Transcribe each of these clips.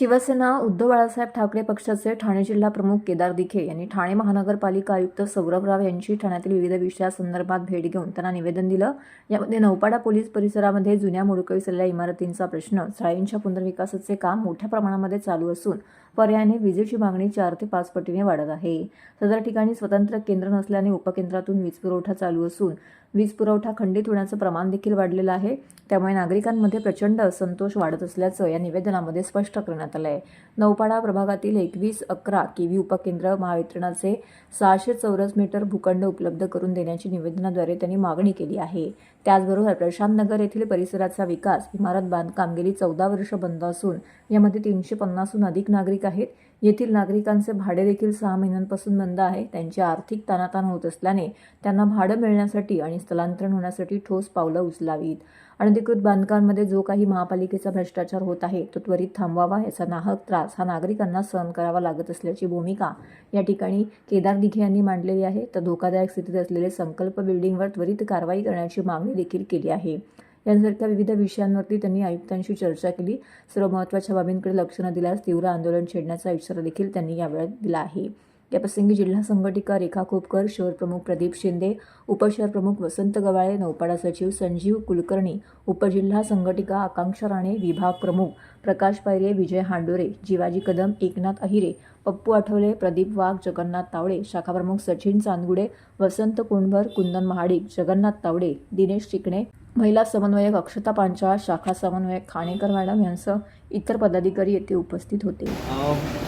शिवसेना उद्धव बाळासाहेब ठाकरे पक्षाचे ठाणे जिल्हा प्रमुख केदार दिखे यांनी ठाणे महानगरपालिका आयुक्त सौरभ राव यांची ठाण्यातील विविध विषयासंदर्भात भेट घेऊन त्यांना निवेदन दिलं. यामध्ये नौपाडा पोलीस परिसरामध्ये जुन्या मोडकळीस आलेल्या इमारतींचा प्रश्न शाळेंच्या पुनर्विकासाचे काम मोठ्या प्रमाणामध्ये चालू असून पर्यायाने विजेची मागणी चार ते पाच पटीने वाढत आहे. सदर ठिकाणी स्वतंत्र केंद्र नसल्याने उपकेंद्रातून वीज पुरवठा चालू असून वीज पुरवठा खंडित होण्याचं प्रमाण देखील वाढलेलं आहे. त्यामुळे नागरिकांमध्ये प्रचंड असंतोष वाढत असल्याचं या निवेदनामध्ये स्पष्ट करण्यात आलं आहे नौपाडा प्रभागातील एकवीस अकरा केव्ही उपकेंद्र महावितरणाचे सहाशे चौरस मीटर भूखंड उपलब्ध करून देण्याची निवेदनाद्वारे त्यांनी मागणी केली आहे. त्याचबरोबर प्रशांत नगर येथील परिसराचा विकास इमारत बांधकाम गेली चौदा वर्ष बंद असून यामध्ये तीनशे पन्नासहून अधिक नागरिक आहेत. येथील नागरिकांचे भाडे देखील सहा महिन्यांपासून बंद आहे. त्यांची आर्थिक ताणाताण होत असल्याने त्यांना भाडं मिळण्यासाठी आणि स्थलांतरण होण्यासाठी ठोस पावलं उचलावीत. अनधिकृत बांधकामांमध्ये जो काही महापालिकेचा भ्रष्टाचार होत आहे तो त्वरित थांबवावा याचा नाहक त्रास हा नागरिकांना सहन करावा लागत असल्याची भूमिका या ठिकाणी केदार दिघे यांनी मांडलेली आहे. तर धोकादायक स्थितीत असलेले संकल्प बिल्डिंगवर त्वरित कारवाई करण्याची मागणी देखील केली आहे. यांसारख्या विविध विषयांवरती त्यांनी आयुक्तांशी चर्चा केली. सर्व महत्त्वाच्या बाबींकडे लक्ष न दिल्यास तीव्र आंदोलन छेडण्याचा इशारा देखील त्यांनी यावेळी दिला आहे. याप्रसंगी जिल्हा संघटिका रेखा खोपकर शहर प्रमुख प्रदीप शिंदे उपशहर प्रमुख वसंत गवाळे नौपाडा सचिव संजीव कुलकर्णी उपजिल्हा संघटिका आकांक्षा राणे विभाग प्रमुख प्रकाश पायरे विजय हांडोरे जिवाजी कदम एकनाथ अहिरे पप्पू आठवले प्रदीप वाघ जगन्नाथ तावडे शाखाप्रमुख सचिन चांदगुडे वसंत कुंडभर कुंदन महाडिक जगन्नाथ तावडे दिनेश चिकणे महिला समन्वयक अक्षता पांचाळ शाखा समन्वयक खाणेकर मॅडम यांसह इतर पदाधिकारी येथे उपस्थित होते.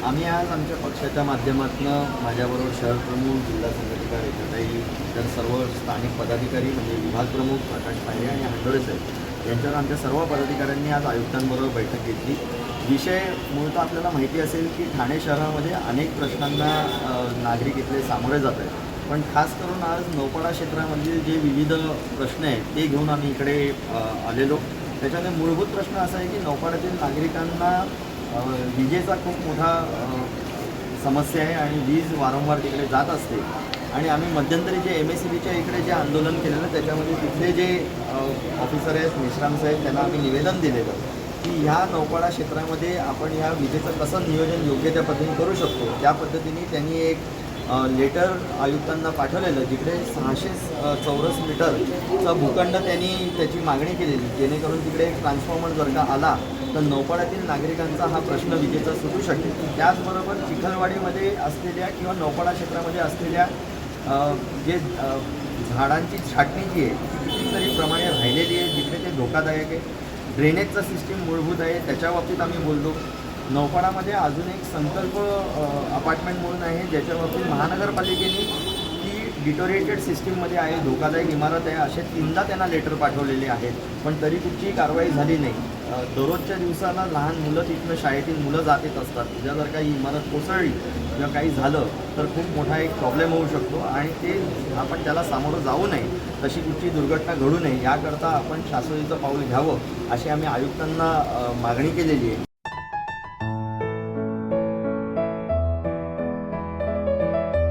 आम्ही आज आमच्या पक्षाच्या माध्यमातून माझ्याबरोबर शहर प्रमुख जिल्हा संघटिका रेखाताई इतर सर्व स्थानिक पदाधिकारी म्हणजे विभाग प्रमुख प्रकाश पांडे आणि हंडोळे साहेब यांच्यावर आमच्या सर्व पदाधिकाऱ्यांनी आज आयुक्तांबरोबर बैठक घेतली. विषय मूळतः आपल्याला माहिती असेल की ठाणे शहरामध्ये अनेक प्रश्नांना नागरिक इथले सामोरे जात आहेत. पण खास करून आज नौपाडा क्षेत्रामधील जे विविध प्रश्न आहेत ते घेऊन आम्ही इकडे आलेलो. त्याच्यामध्ये मूलभूत प्रश्न असा आहे की नौपाड्यातील नागरिकांना विजेचा खूप मोठा समस्या आहे आणि वीज वारंवार तिकडे जात असते. आणि आम्ही मध्यंतरी जे एम एस सी बीच्या इकडे जे आंदोलन केलेलं त्याच्यामध्ये तिथले जे ऑफिसर आहेत मिश्राम साहेब त्यांना आम्ही निवेदन दिलेलं की ह्या नौपाडा क्षेत्रामध्ये आपण ह्या विजेचं कसं नियोजन योग्य त्या पद्धतीने करू शकतो. त्या पद्धतीने त्यांनी एक लेटर आयुक्तांना पाठवलेलं जिकडे सहाशे चौरस मीटरचा भूखंड त्यांनी त्याची मागणी केलेली जेणेकरून तिकडे एक ट्रान्सफॉर्मर जर का आला तर नौपाड्यातील नागरिकांचा हा प्रश्न विजेचा सुटू शकेल. त्याचबरोबर चिखलवाडीमध्ये असलेल्या किंवा नौपाडा क्षेत्रामध्ये असलेल्या जे झाडांची छाटणी जी आहे ती कितीतरी प्रमाणे राहिलेली आहे जिकडे ते धोकादायक आहे. ड्रेनेजचं सिस्टीम मूलभूत आहे त्याच्या बाबतीत आम्ही बोलतो नौपाडामध्ये अजून एक संकल्प अपार्टमेंट म्हणून आहे ज्याच्या बाबतीत महानगरपालिकेने ती डिटोरेटेड सिस्टीममध्ये आहे धोकादायक इमारत आहे असे तीनदा त्यांना लेटर पाठवलेले आहेत. पण तरी कुठचीही कारवाई झाली नाही. दररोजच्या दिवसाला लहान मुलं तिथनं शाळेतील मुलं जात येत असतात. उद्या जर काही इमारत कोसळली किंवा काही झालं तर खूप मोठा एक प्रॉब्लेम होऊ शकतो आणि ते आपण त्याला सामोरं जाऊ नये. तशी कुठची दुर्घटना घडू नये. याकरता आपण शासनाचं पाऊल घ्यावं अशी आम्ही आयुक्तांना मागणी केलेली आहे.